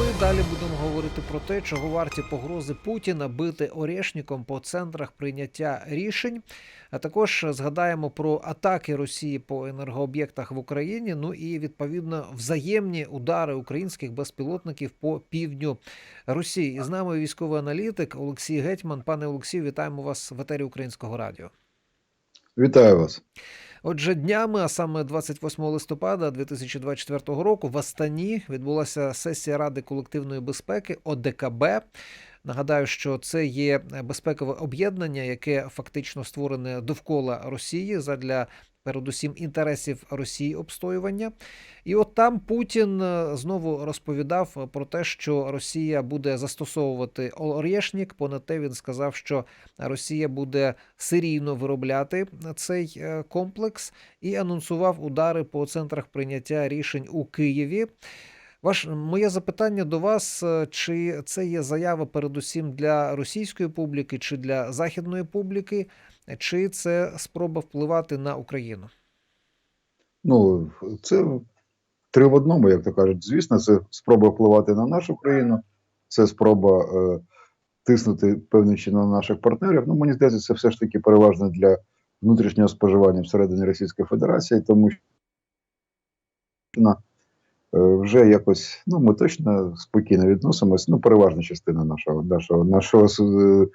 Ми далі будемо говорити про те, чого варті погрози Путіна бити орешником по центрах прийняття рішень. А також згадаємо про атаки Росії по енергооб'єктах в Україні. Ну і відповідно взаємні удари українських безпілотників по півдню Росії. І з нами військовий аналітик Олексій Гетьман. Пане Олексію, вітаємо вас в етері Українського радіо. Вітаю вас. Отже, днями, а саме 28 листопада 2024 року, в Астані відбулася сесія Ради колективної безпеки ОДКБ. Нагадаю, що це є безпекове об'єднання, яке фактично створене довкола Росії задля передусім інтересів Росії обстоювання. І от там Путін е, знову розповідав про те, що Росія буде застосовувати Орешнік. Понад те він сказав, що Росія буде серійно виробляти цей е, комплекс і анонсував удари по центрах прийняття рішень у Києві. Ваш моє запитання до вас: е, чи це є заява передусім для російської публіки, чи для західної публіки, чи це спроба впливати на Україну? Ну, це три в одному, як то кажуть. Звісно, це спроба впливати на нашу країну, це спроба е, тиснути певним чином на наших партнерів. Ну, мені здається, це все ж таки переважно для внутрішнього споживання всередині Російської Федерації, тому що е, вже якось ну, ми точно спокійно відносимося. Ну, переважна частина нашого нашого, нашого е,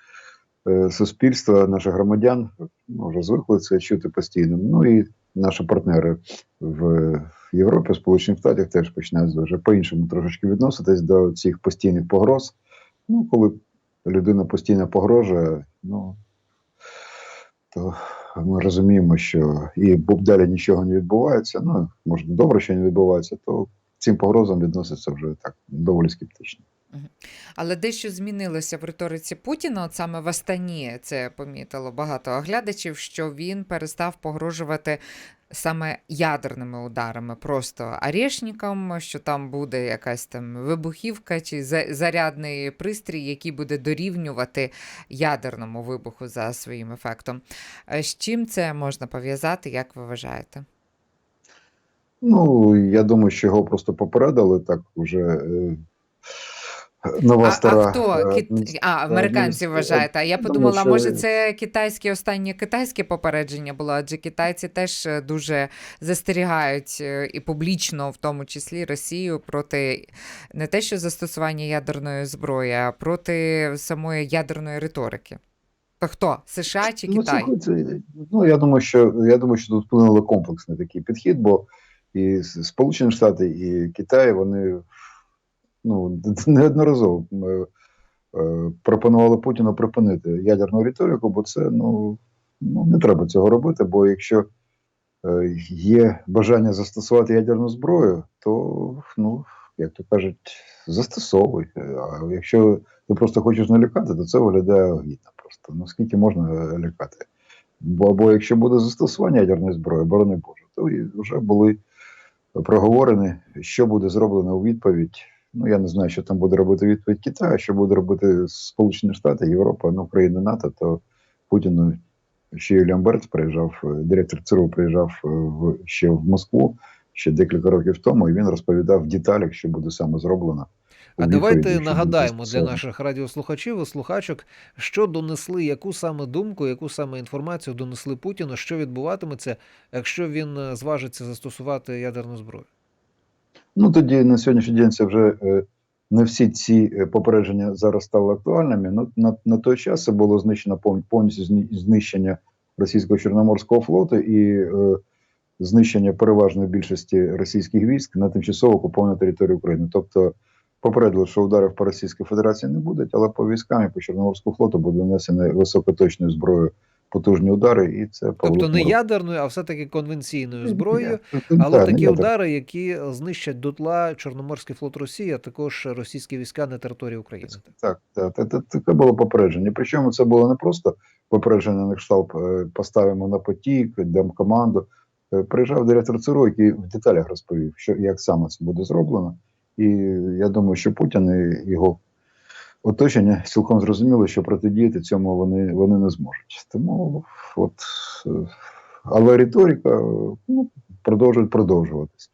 суспільства, наших громадян вже звикли це чути постійно. Ну і наші партнери в Європі, Сполучених Штатах теж починають вже по-іншому трошечки відноситись до цих постійних погроз. Ну, коли людина постійно погрожує, ну то ми розуміємо, що і далі нічого не відбувається. Ну, може, добре, що не відбувається, то цим погрозам відноситься вже так доволі скептично. Але дещо змінилося в риториці Путіна, от саме в Астані це помітило багато оглядачів, що він перестав погрожувати саме ядерними ударами, просто орешником, що там буде якась там вибухівка чи зарядний пристрій, який буде дорівнювати ядерному вибуху за своїм ефектом. Е, З чим це можна пов'язати, як ви вважаєте? Ну, я думаю, що його просто попередили так вже. Е, Нова А, стара. а хто? е, адміністра- А, американці вважаєте. А я подумала, що- може, це китайське останнє китайське попередження було, адже китайці теж е, дуже застерігають е, і публічно, в тому числі Росію, проти не те, що застосування ядерної зброї, а проти самої ядерної риторики. То хто? США чи Ну, Китай? це, це, ну, я думаю, що я думаю, що тут вплинули комплексний такий підхід, бо і Сполучені Штати, і Китай вони ну, неодноразово е, е, пропонували Путіну припинити ядерну риторику, бо це ну, ну не треба цього робити. Бо якщо е, є бажання застосувати ядерну зброю, то ну, як то кажуть, застосовуй. А якщо ти просто хочеш налякати, то це виглядає гідно просто. Ну скільки можна лякати? Бо або якщо буде застосування ядерної зброї, борони Боже, то вже були проговорені, що буде зроблено у відповідь. Ну я не знаю, що там буде робити відповідь Китаю, що буде робити Сполучені Штати, Європа, ну країни НАТО, то Путіну ще Юліан Берц приїжджав, е, директор ЦРУ приїжджав е, в ще в Москву ще декілька років тому, і він розповідав в деталях, що буде саме зроблено. А давайте нагадаємо для наших радіослухачів і слухачок, що донесли, яку саме думку, яку саме інформацію донесли Путіну, що відбуватиметься, якщо він е, зважиться застосувати ядерну зброю. Ну тоді на сьогоднішній день це вже е, не всі ці е, попередження зараз стали актуальними. Ну, на, на той час це було знищено повністю знищення російського чорноморського флоту і е, знищення переважної більшості російських військ на тимчасово окупованій території України. Тобто попередили, що ударів по Російській Федерації не буде, але по військам і по Чорноморському флоту буде нанесено високоточною зброєю потужні удари, і це Тобто не ядерною, а все-таки конвенційною зброєю, але так, такі удари, які знищать дотла Чорноморський флот Росії, а також російські війська на території України. Так, так, так, так, таке було попередження. Причому це було не просто попередження на кшталт е, поставимо на потік, дам команду. Е, Приїжджав директор ЦРУ, який в деталях розповів, що як саме це буде зроблено. І я думаю, що Путін і його оточення цілком зрозуміли, що протидіяти цьому вони, вони не зможуть. Тому от, е, але риторика ну, продовжує продовжуватись.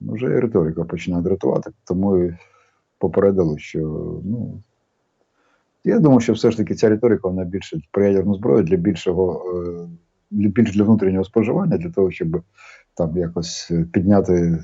Вже і риторика починає дратувати, тому і попередили, що ну. Я думаю, що все ж таки ця риторика вона більше про ядерну зброю для більшого, е, для більш для внутрішнього споживання, для того, щоб там якось підняти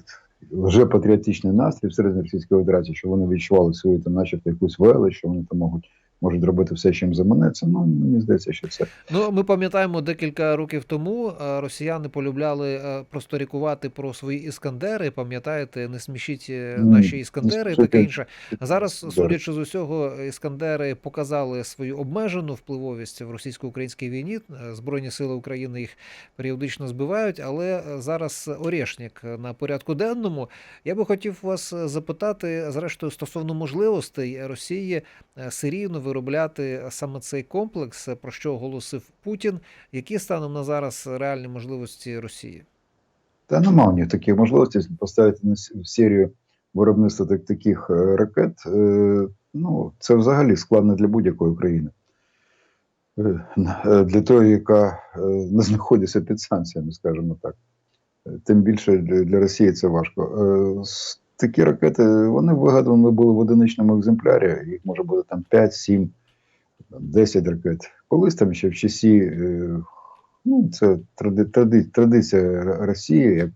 вже патріотичний настрій всередині Російської Федерації, що вони відчували свою там, начебто, якусь велич, що вони там можуть, можуть робити все, чим заманеться. Ну, мені здається, що це Ну, ми пам'ятаємо, декілька років тому е, росіяни полюбляли е, просторікувати про свої іскандери. Пам'ятаєте, не смішіть е, наші іскандери і таке інше. Зараз, судячи з усього, іскандери показали свою обмежену впливовість в російсько-українській війні. Збройні сили України їх періодично збивають, але зараз Орешник на порядку денному. Я би хотів вас запитати, зрештою, стосовно можливостей Росії серійно виробляти саме цей комплекс, про що оголосив Путін. Які станом на зараз реальні можливості Росії? Та нема у них таких можливостей поставити в серію виробництва таких е, ракет. Е, ну, це взагалі складно для будь-якої країни. Е, Для того, яка не знаходиться під санкціями, скажімо так. Тим більше для, Росії це важко. С- Такі ракети, вони вигадувані були в одиничному екземплярі, їх може бути там 5, 7, 10 ракет. Колись там ще в часі, е, ну, це тради, тради, традиція Росії, як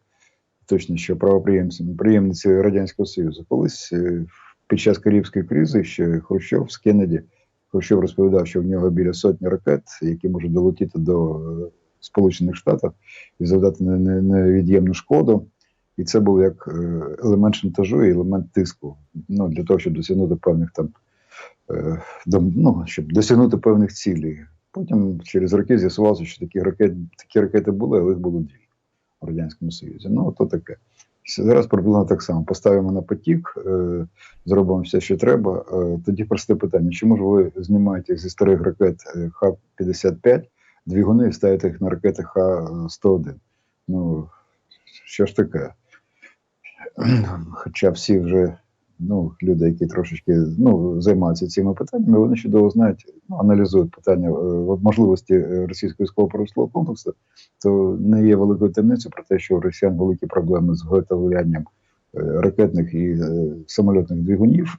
точно що правоприємцем, приємниці Радянського Союзу. Колись е, під час Карибської кризи ще Хрущов з Кеннеді, Хрущов розповідав, що в нього біля сотні ракет, які можуть долетіти до е, Сполучених Штатів і завдати не- не- невід'ємну шкоду. І це був як е, елемент шантажу і елемент тиску. Ну, для того, щоб досягнути певних там, е, ну, щоб досягнути певних цілей. Потім через роки з'ясувалося, що такі ракети, такі ракети були, але їх було дві в Радянському Союзі. Ну, то таке. Зараз приблизно так само. Поставимо на потік, е, зробимо все, що треба. Тоді просте питання: чому ж ви знімаєте зі старих ракет е, Х-55 двигуни і ставите їх на ракети Х-101? Ну, що ж таке? Хоча всі вже ну, люди, які трошечки ну, займаються цими питаннями, вони чудово знають, ну, аналізують питання е, можливості е, російського військово-промислового комплексу, то не є великою таємницею про те, що у росіян великі проблеми з виготовлянням е, ракетних і самольотних двигунів,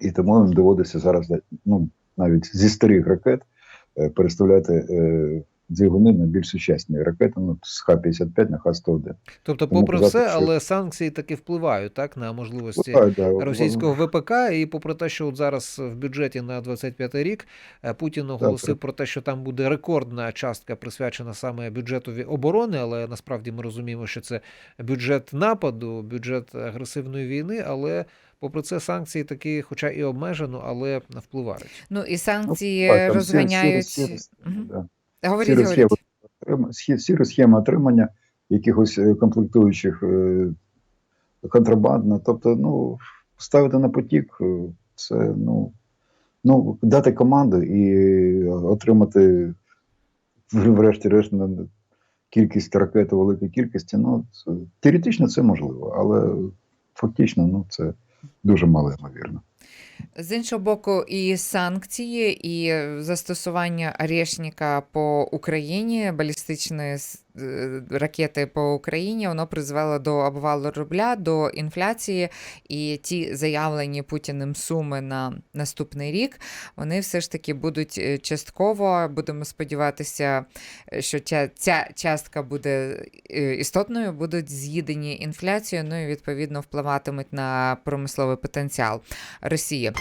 і тому їм доводиться зараз ну, навіть зі старих ракет переставляти двигуни на більш сучасні ракети, ну, з Х-55 на Х-101. Тобто, Тому попри казати, все, що- але санкції таки впливають так на можливості да, російського ВПК, і попри те, що от зараз в бюджеті на 25 рік е, Путін оголосив так. про те, що там буде рекордна частка присвячена саме бюджетові оборони, але насправді ми розуміємо, що це бюджет нападу, бюджет агресивної війни, але попри це санкції такі, хоча і обмежено, але впливають. Ну і санкції так, там всі- розганяють. всі- всі- Мгм. да. Говоріть, сіра говоріть. схема, сіра схема отримання якихось е, комплектуючих е, контрабандно. Тобто, ну, ставити на потік, е, це ну, ну, дати команду і отримати, врешті-решт, кількість ракет у великій кількості. Ну, це, теоретично це можливо, але фактично ну, це дуже мало ймовірно. З іншого боку, і санкції, і застосування Орешника по Україні, балістичної е, ракети по Україні, воно призвело до обвалу рубля, до інфляції, і ті заявлені Путіним суми на наступний рік, вони все ж таки будуть е, частково, будемо сподіватися, е, що ця, ця частка буде е, істотною, будуть з'їдені інфляцією, ну і відповідно впливатимуть на промисловий потенціал Росії.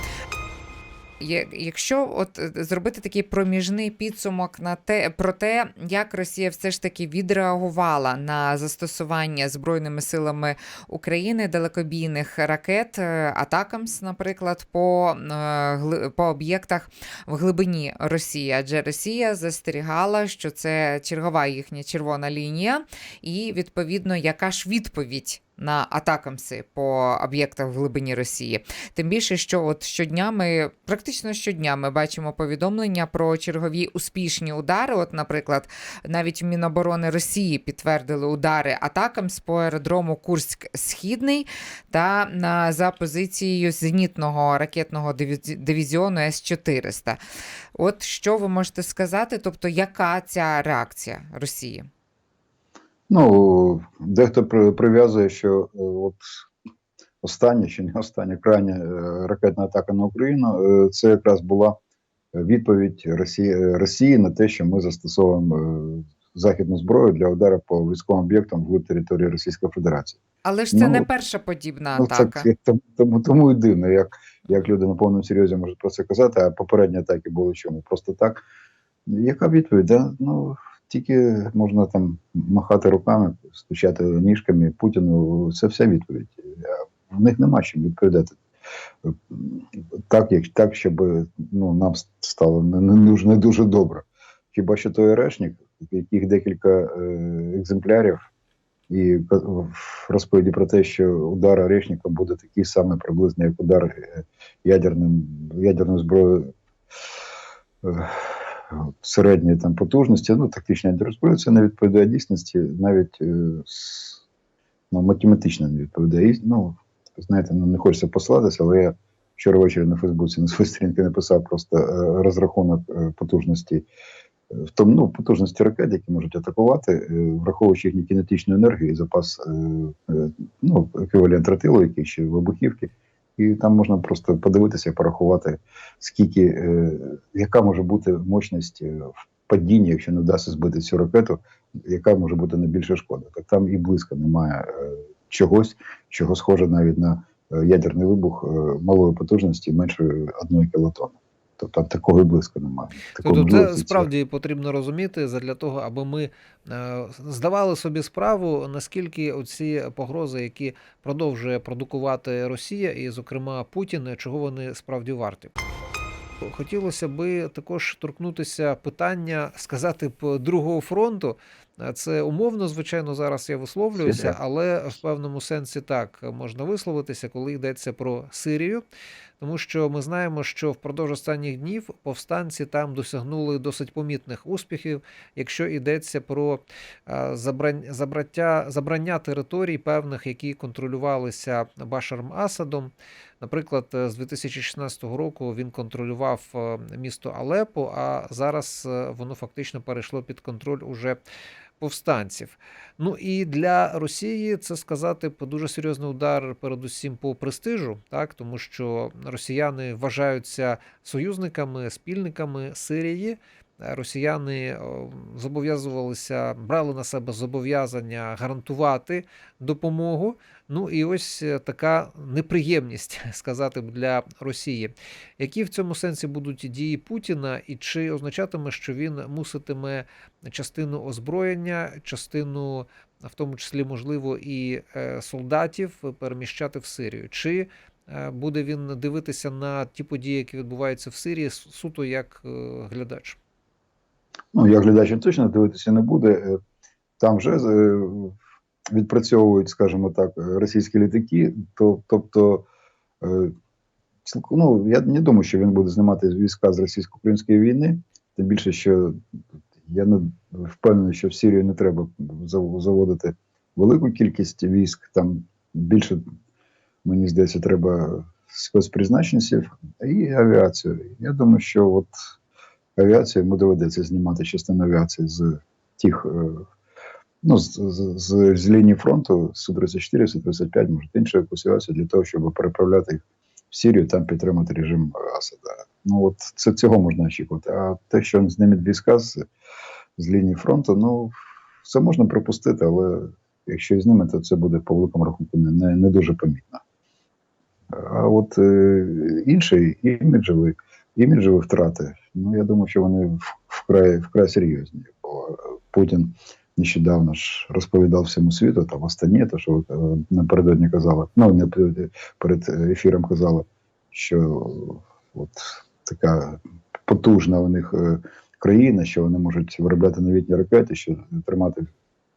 Якщо от е, зробити такий проміжний підсумок на те про те, як Росія все ж таки відреагувала на застосування збройними силами України далекобійних ракет е, Атакамс, наприклад, по, е, по об'єктах в глибині Росії, адже Росія застерігала, що це чергова їхня червона лінія, і відповідно, яка ж відповідь на атакамси по об'єктах в глибині Росії. Тим більше, що от щодня ми практично щодня ми бачимо повідомлення про чергові успішні удари. От, наприклад, навіть Міноборони Росії підтвердили удари атакам з по аеродрому Курськ Східний та на за позицією зенітного ракетного дивізі- дивізіону С-400. От що ви можете сказати? Тобто, яка ця реакція Росії? Ну, дехто прив'язує, що е, от остання чи не остання крайня е, ракетна атака на Україну, е, це якраз була відповідь Росії, Росії на те, що ми застосовуємо західну зброю для удару по військовим об'єктам в території Російської Федерації. Але ж це Ну, не перша подібна Ну, атака. це, тому, тому, тому і дивно, як, як люди на повному серйозі можуть про це казати, а попередні атаки були чому? Просто так. Яка відповідь? Да? Ну, тільки можна там махати руками, стучати ніжками Путіну. Це вся відповідь. В них нема чим відповідати. Так, як, так щоб ну, нам стало не, не, дуже, не дуже добре. Хіба що той Орешник, яких декілька е, екземплярів, і в розповіді про те, що удар Орешника буде такий самий приблизно, як удар е, ядерним, ядерною зброєю е, середньої там потужності, ну, тактична ядерна зброя, це не відповідає дійсності, навіть е, ну, математично не відповідає. Ну, знаєте, ну, не хочеться послатися, але я вчора ввечері на Фейсбуці на своїй сторінці написав просто е, розрахунок е, потужності. В тому ну, потужності ракет, які можуть атакувати, враховуючи їхню кінетичну енергію і запас, ну, еквівалент тротилу, який ще вибухівки, і там можна просто подивитися порахувати, скільки, е, яка може бути мощність е, в падінні, якщо не вдасться збити цю ракету, яка може бути найбільша шкода. Так там і близько немає е, чогось, чого схоже навіть на е, ядерний вибух е, малої потужності менше одної кілотони. Тобто там такого і близько немає. Тобто, це справді потрібно розуміти задля того, аби ми е, здавали собі справу, наскільки оці погрози, які продовжує продукувати Росія, і, зокрема, Путін, чого вони справді варті. Хотілося би також торкнутися питання, сказати б, другого фронту. Е, Це умовно, звичайно, зараз я висловлююся, але в певному сенсі так можна висловитися, коли йдеться про Сирію. Тому що ми знаємо, що впродовж останніх днів повстанці там досягнули досить помітних успіхів, якщо йдеться про е, забрань, забрання територій певних, які контролювалися Башаром Асадом. Наприклад, е, з 2016 року він контролював е, місто Алепо, а зараз воно фактично перейшло під контроль уже повстанців. Ну і для Росії це сказати дуже серйозний удар, передусім по престижу, так тому що росіяни вважаються союзниками, спільниками Сирії. Росіяни зобов'язувалися, брали на себе зобов'язання гарантувати допомогу. Ну і ось е, така неприємність сказати б для Росії. Які в цьому сенсі будуть дії Путіна, і чи означатиме, що він муситиме частину озброєння, частину, в тому числі, можливо, і е, солдатів переміщати в Сирію? Чи е, буде він дивитися на ті події, які відбуваються в Сирії, суто як глядач? Ну, я глядач точно дивитися не буде. Там вже відпрацьовують, скажімо так, російські літаки. То, тобто, е, ну, я не думаю, що він буде знімати війська з російсько-української війни. Тим більше, що я не впевнений, що в Сирію не треба заводити велику кількість військ. Там більше, мені здається, треба спецпризначенців і авіацію. Я думаю, що от авіацію йому доведеться знімати частину авіації з тих, е, ну, з, з, з, з лінії фронту Су-34, Су-35, може іншу якусь для того, щоб переправляти їх в Сірію, там підтримати режим Асада. Ну от це цього можна очікувати. А те, що він зніме війська з, з лінії фронту, ну це можна припустити, але якщо і зніме, то це буде по великому рахунку не, не, дуже помітно. А от е, інший іміджевий, іміджеві втрати, ну я думаю, що вони вкрай, вкрай серйозні. Бо Путін нещодавно ж розповідав всьому світу, там Астані, то що е, напередодні казали, ну не перед- ефіром казали, що от така потужна у них е, країна, що вони можуть виробляти новітні ракети, що тримати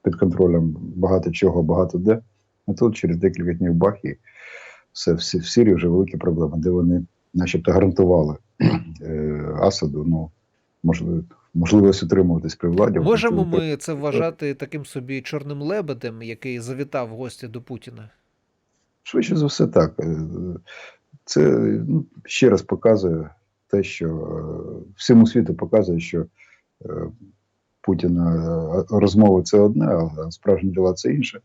під контролем багато чого, багато де. А тут через декілька днів бах і все в Сирії вже великі проблеми, де вони, начебто, гарантували е, Асаду, ну можливо, можливість утримуватись при владі. Можемо ми це вважати таким собі чорним лебедем, який завітав в гості до Путіна? Швидше за все, так. Е, Це ну, ще раз показує те, що е, всьому світу показує, що е, Путіна розмови це одне, а справжні діла це інше.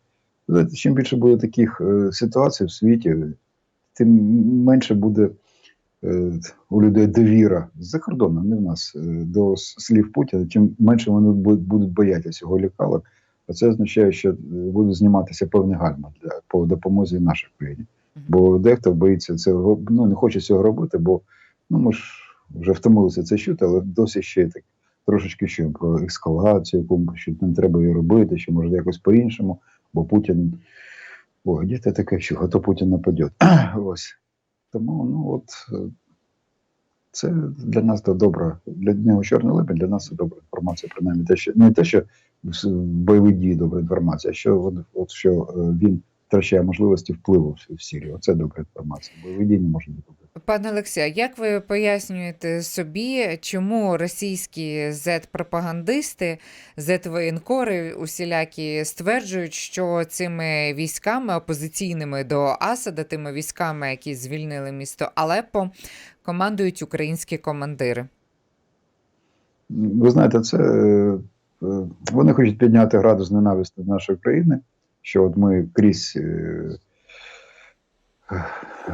Знаєте, чим більше буде таких ситуацій в світі, тим менше буде у людей довіра з-за кордону, не в нас, е, до слів Путіна, чим менше вони будуть боятися його лікалок, а це означає, що е, буде зніматися певний гальма для по допомозі нашій країні. Бо дехто боїться цього, ну не хоче цього робити, бо ну ми ж вже втомилися це чути, але досі ще так трошечки що про ескалацію, що не треба її робити, що може якось по-іншому, бо Путін. Де це таке, що то Путін нападе. Ось. Тому, ну от е, це для нас то добра. Для нього чорний лебедь, для нас це добра інформація. Принаймні, те, що не те, що в бойові дії добра інформація, а що от, от що е, він втрачає можливості впливу в, в Оце добра інформація. Бойові дії не можуть бути. Пане Олексію, як ви пояснюєте собі, чому російські зет-пропагандисти, зет-воєнкори усілякі стверджують, що цими військами опозиційними до Асада, тими військами, які звільнили місто Алеппо, командують українські командири? Ви знаєте, це е, вони хочуть підняти градус ненависті нашої країни, що от ми крізь е,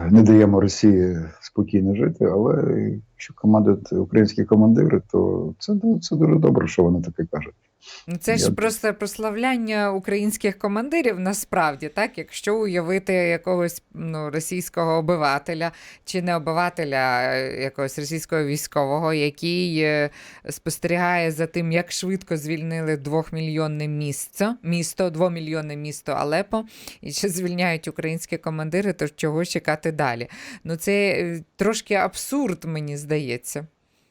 не даємо Росії спокійно жити, але якщо командують українські командири, то це, ну, це дуже добре, що вони таке кажуть. Ну, це ж Я- просто прославляння українських командирів насправді, так? Якщо уявити якогось ну, російського обивателя чи не обивателя якогось російського військового, який е, спостерігає за тим, як швидко звільнили двохмільйонне місто, місто, двомільйонне місто Алепо, і ще звільняють українські командири, то чого чекати далі? Ну це е, трошки абсурд, мені здається.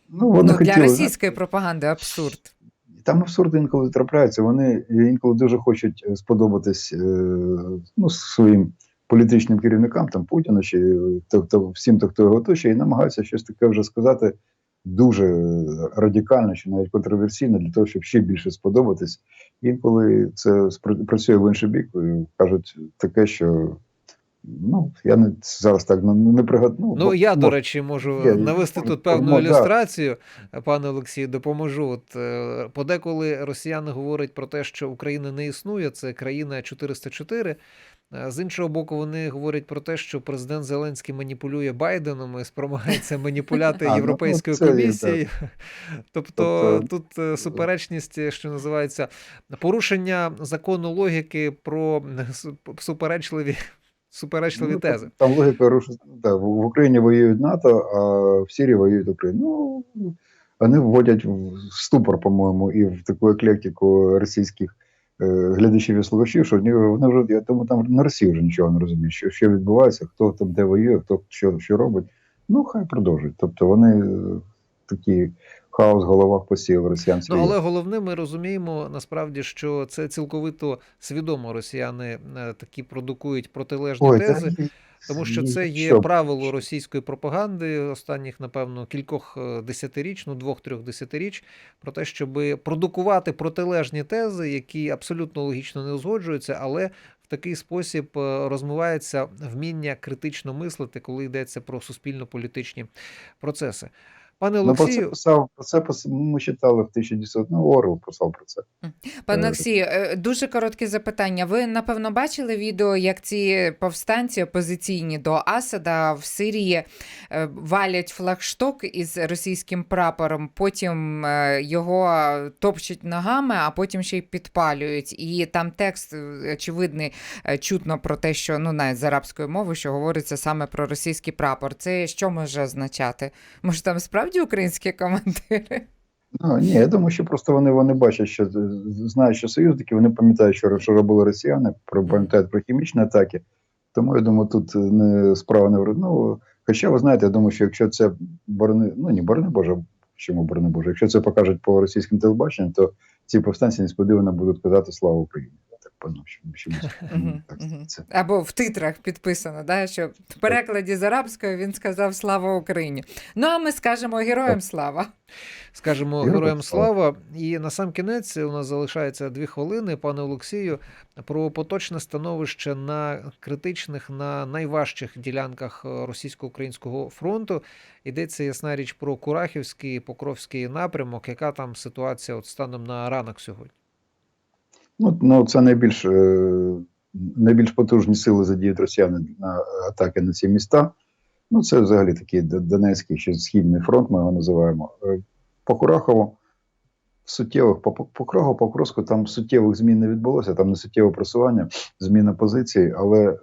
Ну, ну, для хотіли, російської пропаганди абсурд. Там абсурд інколи трапляється. Вони інколи дуже хочуть е, сподобатись е, ну, своїм політичним керівникам, там Путіну чи тобто всім, хто його оточує, і намагаються щось таке вже сказати дуже радикально чи навіть контроверсійно для того, щоб ще більше сподобатись. Інколи це працює в інший бік, кажуть таке, що ну я не зараз так не, не пригадну. Ну, я, до речі, можу Є, навести є, тут певну да. ілюстрацію. Пане Олексію, допоможу. От е, подеколи росіяни говорять про те, що Україна не існує, це країна 404. Е, З іншого боку, вони говорять про те, що президент Зеленський маніпулює Байденом і спромагається маніпуляти ну, Європейською комісією. Тобто Тобто- тут е, суперечність, що називається, порушення закону логіки про суперечливі, суперечливі Ну, тези. Там логіка рушить. Да, в Україні воюють НАТО, а в Сирії воюють Україна. Ну, вони вводять в ступор, по-моєму, і в таку еклектику російських е, глядачів і слухачів, що вони, вони вже, я тому там на Росії вже нічого не розуміють, що, що відбувається, хто там де воює, хто що, що робить. Ну, хай продовжують. Тобто вони е, такі хаос в головах посіяли росіян. Ну, але головне, ми розуміємо насправді, що це цілковито свідомо росіяни е, такі продукують протилежні Ой, тези. та Тому що це є що? правило російської пропаганди останніх, напевно, кількох е, десятиріч, ну двох-трьох десятиріч, про те, щоб продукувати протилежні тези, які абсолютно логічно не узгоджуються, але в такий спосіб е, розмивається вміння критично мислити, коли йдеться про суспільно-політичні процеси. Пане Ну, про це писав, про це ми читали в 1900, ну, Орел писав про це. Пане Е, Олексію, е, дуже коротке запитання. Ви напевно бачили відео, як ці повстанці опозиційні до Асада в Сирії е, валять флагшток із російським прапором, потім його топчуть ногами, а потім ще й підпалюють. І там текст очевидний, чутно про те, що ну навіть з арабської мови, що говориться саме про російський прапор. Це що може означати? Може, там справді українські командири? Ну, ні, я думаю, що просто вони, вони бачать, що знають, що союзники, вони пам'ятають, що, що робили росіяни, пам'ятають про хімічні атаки. Тому я думаю, тут не справа не ну, Хоча, ви знаєте, я думаю, що якщо це борони, ну ні, борони Боже, чому борони Боже, якщо це покажуть по російським телебаченням, то ці повстанці несподівано будуть казати Слава Україні. Я так поняв, що, що Мгм, так, це. Або в титрах підписано, да, що в перекладі з арабської він сказав Слава Україні. Ну а ми скажемо героям слава. Скажемо Героям героям слава. слава. І на сам кінець у нас залишається дві хвилини, пане Олексію, про поточне становище на критичних, на найважчих ділянках російсько-українського фронту. Йдеться ясна річ про Курахівський, Покровський напрямок. Яка там ситуація от станом на ранок сьогодні? Ну, ну це найбільш е, найбільш потужні сили задіють росіяни на атаки на ці міста. Ну, це взагалі такий Донецький чи Східний фронт, ми його називаємо. Е, По Курахову суттєвих, по, по Курахову, по Курську там суттєвих змін не відбулося, там не суттєве просування, зміна позицій, але е,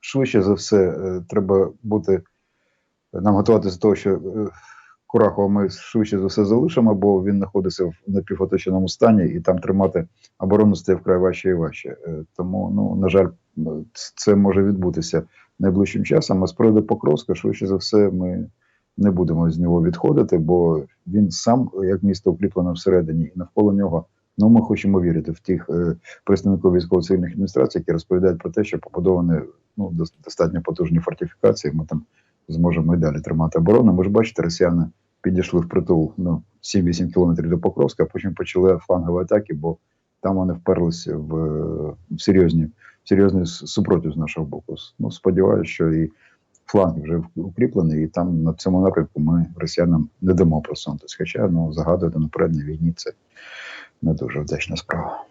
швидше за все треба бути, нам готуватися до того, що Курахова ми швидше за все залишимо, бо він знаходиться в напівоточеному стані, і там тримати оборону стає вкрай важче і важче. Е, Тому, ну, на жаль, це може відбутися найближчим часом. А з приводу Покровська, швидше за все, ми не будемо з нього відходити, бо він сам, як місто, укріплене всередині, і навколо нього. Ну, ми хочемо вірити в тих е, представників військово-цивільних адміністрацій, які розповідають про те, що побудовані ну, достатньо потужні фортифікації. Ми там зможемо і далі тримати оборону. Ми ж бачите, росіяни підійшли в притул ну, 7-8 кілометрів до Покровська, а потім почали флангові атаки, бо там вони вперлися в, в серйозні, в серйозний супротив з нашого боку. Ну, сподіваюся, що і фланг вже укріплений, і там на цьому напрямку ми росіянам не дамо просунутися. Хоча ну, загадувати на війні це не дуже вдачна справа.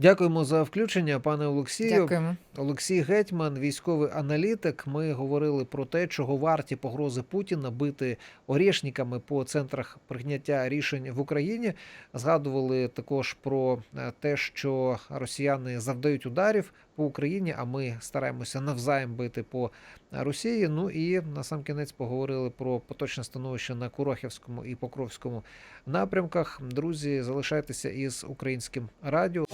Дякуємо за включення, пане Олексію. Дякуємо. Олексій Гетьман, військовий аналітик. Ми говорили про те, чого варті погрози Путіна бити орішниками по центрах прийняття рішень в Україні. Згадували також про е, те, що росіяни завдають ударів по Україні, а ми стараємося навзаєм бити по Росії. Ну і на сам кінець поговорили про поточне становище на Курахівському і Покровському напрямках. Друзі, залишайтеся із українським радіо.